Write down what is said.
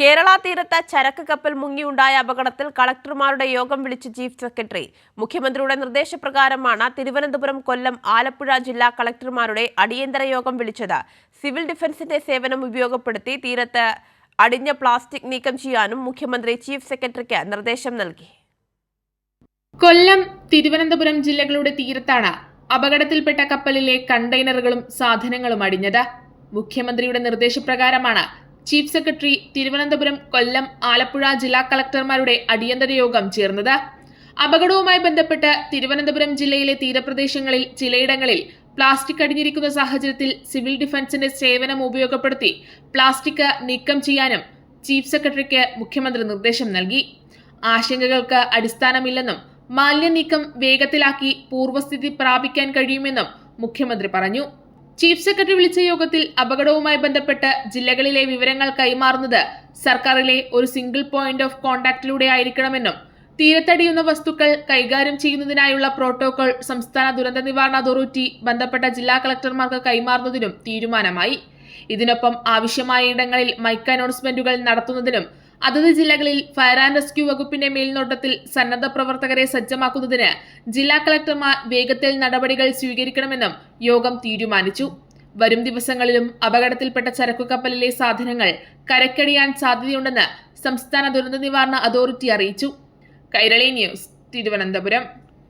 കേരള തീരത്ത് ചരക്ക് കപ്പൽ മുങ്ങിയുണ്ടായ അപകടത്തിൽ കളക്ടർമാരുടെ യോഗം വിളിച്ച് ചീഫ് സെക്രട്ടറി. മുഖ്യമന്ത്രിയുടെ നിർദ്ദേശപ്രകാരമാണ് തിരുവനന്തപുരം കൊല്ലം ആലപ്പുഴ ജില്ലാ കളക്ടർമാരുടെ അടിയന്തര യോഗം വിളിച്ചത്. സിവിൽ ഡിഫൻസിന്റെ സേവനം ഉപയോഗപ്പെടുത്തി തീരത്ത് അടിഞ്ഞ പ്ലാസ്റ്റിക് നീക്കം ചെയ്യാനും മുഖ്യമന്ത്രി ചീഫ് സെക്രട്ടറിക്ക് നിർദ്ദേശം നൽകി. കൊല്ലം തിരുവനന്തപുരം ജില്ലകളുടെ തീരത്താണ് അപകടത്തിൽപ്പെട്ട കപ്പലിലെ കണ്ടെയ്നറുകളും സാധനങ്ങളും അടിഞ്ഞത്. മുഖ്യമന്ത്രിയുടെ നിർദ്ദേശപ്രകാരമാണ് ചീഫ് സെക്രട്ടറി തിരുവനന്തപുരം കൊല്ലം ആലപ്പുഴ ജില്ലാ കളക്ടർമാരുടെ അടിയന്തര യോഗം ചേർന്നത്. അപകടവുമായി ബന്ധപ്പെട്ട് തിരുവനന്തപുരം ജില്ലയിലെ തീരപ്രദേശങ്ങളിൽ ചിലയിടങ്ങളിൽ പ്ലാസ്റ്റിക് അടിഞ്ഞിരിക്കുന്ന സാഹചര്യത്തിൽ സിവിൽ ഡിഫൻസിന്റെ സേവനം ഉപയോഗപ്പെടുത്തി പ്ലാസ്റ്റിക് നീക്കം ചെയ്യാനും ചീഫ് സെക്രട്ടറിക്ക് മുഖ്യമന്ത്രി നിർദ്ദേശം നൽകി. ആശങ്കകൾക്ക് അടിസ്ഥാനമില്ലെന്നും മാലിന്യ നീക്കം വേഗത്തിലാക്കി പൂർവസ്ഥിതി പ്രാപിക്കാൻ കഴിയുമെന്നും മുഖ്യമന്ത്രി പറഞ്ഞു. ചീഫ് സെക്രട്ടറി വിളിച്ച യോഗത്തിൽ അപകടവുമായി ബന്ധപ്പെട്ട് ജില്ലകളിലെ വിവരങ്ങൾ കൈമാറുന്നത് സർക്കാരിലെ ഒരു സിംഗിൾ പോയിന്റ് ഓഫ് കോൺടാക്റ്റിലൂടെ ആയിരിക്കണമെന്നും തീരത്തടിയുന്ന വസ്തുക്കൾ കൈകാര്യം ചെയ്യുന്നതിനായുള്ള പ്രോട്ടോകോൾ സംസ്ഥാന ദുരന്ത നിവാരണ അതോറിറ്റി ബന്ധപ്പെട്ട ജില്ലാ കളക്ടർമാർക്ക് കൈമാറുന്നതിനും തീരുമാനമായി. ഇതിനൊപ്പം ആവശ്യമായ ഇടങ്ങളിൽ മൈക്ക് അനൗൺസ്മെന്റുകൾ നടത്തുന്നതിനും അതത് ജില്ലകളിൽ ഫയർ ആൻഡ് റെസ്ക്യൂ വകുപ്പിന്റെ മേൽനോട്ടത്തിൽ സന്നദ്ധ പ്രവർത്തകരെ സജ്ജമാക്കുന്നതിന് ജില്ലാ കളക്ടർമാർ വേഗത്തിൽ നടപടികൾ സ്വീകരിക്കണമെന്നും യോഗം തീരുമാനിച്ചു. വരും ദിവസങ്ങളിലും അപകടത്തിൽപ്പെട്ട ചരക്കു കപ്പലിലെ സാധനങ്ങൾ കരക്കടിയാൻ സാധ്യതയുണ്ടെന്ന് സംസ്ഥാന ദുരന്ത നിവാരണ അതോറിറ്റി അറിയിച്ചു. കൈരളി ന്യൂസ് തിരുവനന്തപുരം.